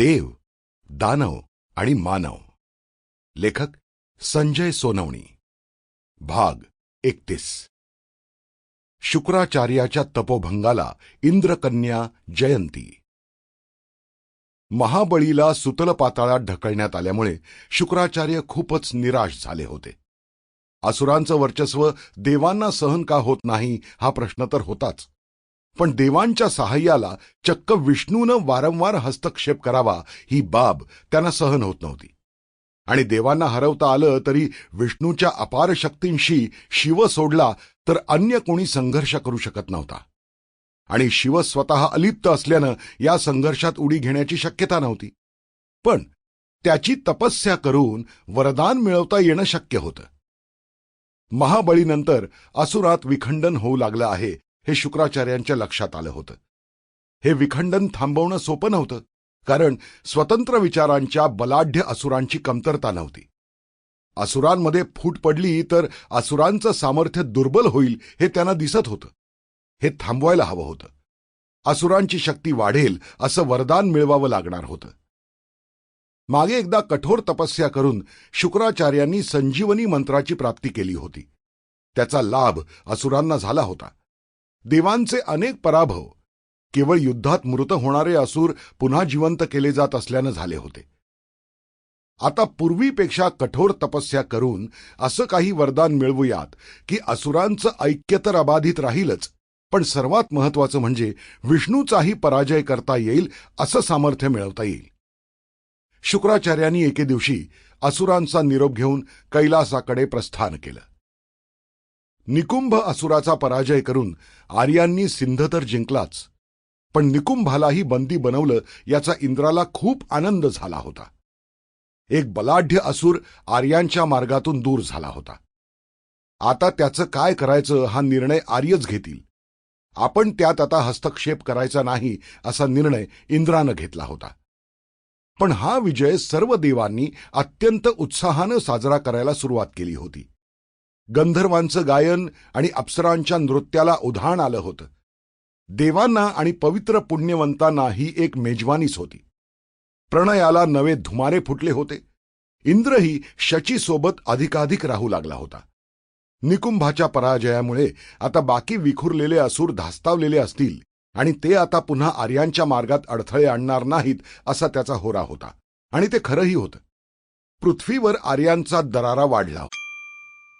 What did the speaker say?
देव दानव आणि मानव. लेखक संजय सोनवणी. भाग एकतीस. शुक्राचार्याच्या तपोभंगाला इंद्रकन्या जयंती. महाबळीला सुतल पाताळात ढकलण्यात आल्यामुळे शुक्राचार्य खूपच निराश झाले होते. असुरांचं वर्चस्व देवांना सहन का होत नाही हा प्रश्न तर होताच. पण देवांच्या सहाय्याला चक्क विष्णूनं वारंवार हस्तक्षेप करावा ही बाब त्यांना सहन होत नव्हती. आणि देवांना हरवता आलं तरी विष्णूच्या अपार शक्तींशी शिव सोडला तर अन्य कोणी संघर्ष करू शकत नव्हता. आणि शिव स्वतः अलिप्त असल्यानं या संघर्षात उडी घेण्याची शक्यता नव्हती. पण त्याची तपस्या करून वरदान मिळवता येणं शक्य होतं. महाबळीनंतर असुरात विखंडन होऊ लागलं आहे हे शुक्राचार्यांच्या लक्षात आलं होतं. हे विखंडन थांबवणं सोपं नव्हतं कारण स्वतंत्र विचारांच्या बलाढ्य असुरांची कमतरता नव्हती. असुरांमध्ये फूट पडली तर असुरांचं सामर्थ्य दुर्बल होईल हे त्यांना दिसत होतं. हे थांबवायला हवं होतं. असुरांची शक्ती वाढेल असं वरदान मिळवावं लागणार होतं. मागे एकदा कठोर तपस्या करून शुक्राचार्यांनी संजीवनी मंत्राची प्राप्ती केली होती. त्याचा लाभ असुरांना झाला होता. देवांचे अनेक पराभव केवळ युद्धात मृत होणारे असुर पुन्हा जिवंत केले जात असल्यानं झाले होते. आता पूर्वीपेक्षा कठोर तपस्या करून असं काही वरदान मिळवूयात की असुरांचं ऐक्य तर अबाधित राहीलच पण सर्वात महत्वाचं म्हणजे विष्णूचाही पराजय करता येईल असं सामर्थ्य मिळवता येईल. शुक्राचार्यांनी एके दिवशी असुरांचा निरोप घेऊन कैलासाकडे प्रस्थान केलं. निकुंभ असुराचा पराजय करून आर्यांनी सिंध तर जिंकलाच. पण निकुंभालाही बंदी बनवलं याचा इंद्राला खूप आनंद झाला होता. एक बलाढ्य असुर आर्यांच्या मार्गातून दूर झाला होता. आता त्याचं काय करायचं हा निर्णय आर्यच घेतील. आपण त्यात आता हस्तक्षेप करायचा नाही असा निर्णय इंद्रानं घेतला होता. पण हा विजय सर्व देवांनी अत्यंत उत्साहानं साजरा करायला सुरुवात केली होती. गंधर्वांचं गायन आणि अप्सरांच्या नृत्याला उधाण आलं होतं. देवांना आणि पवित्र पुण्यवंतांना ही एक मेजवानीच होती. प्रणयाला नवे धुमारे फुटले होते. इंद्रही शचीसोबत अधिकाधिक राहू लागला होता. निकुंभाच्या पराजयामुळे आता बाकी विखुरलेले असूर धास्तावलेले असतील आणि ते आता पुन्हा आर्यांच्या मार्गात अडथळे आणणार नाहीत असा त्याचा होरा होता. आणि ते खरंही होतं. पृथ्वीवर आर्यांचा दरारा वाढला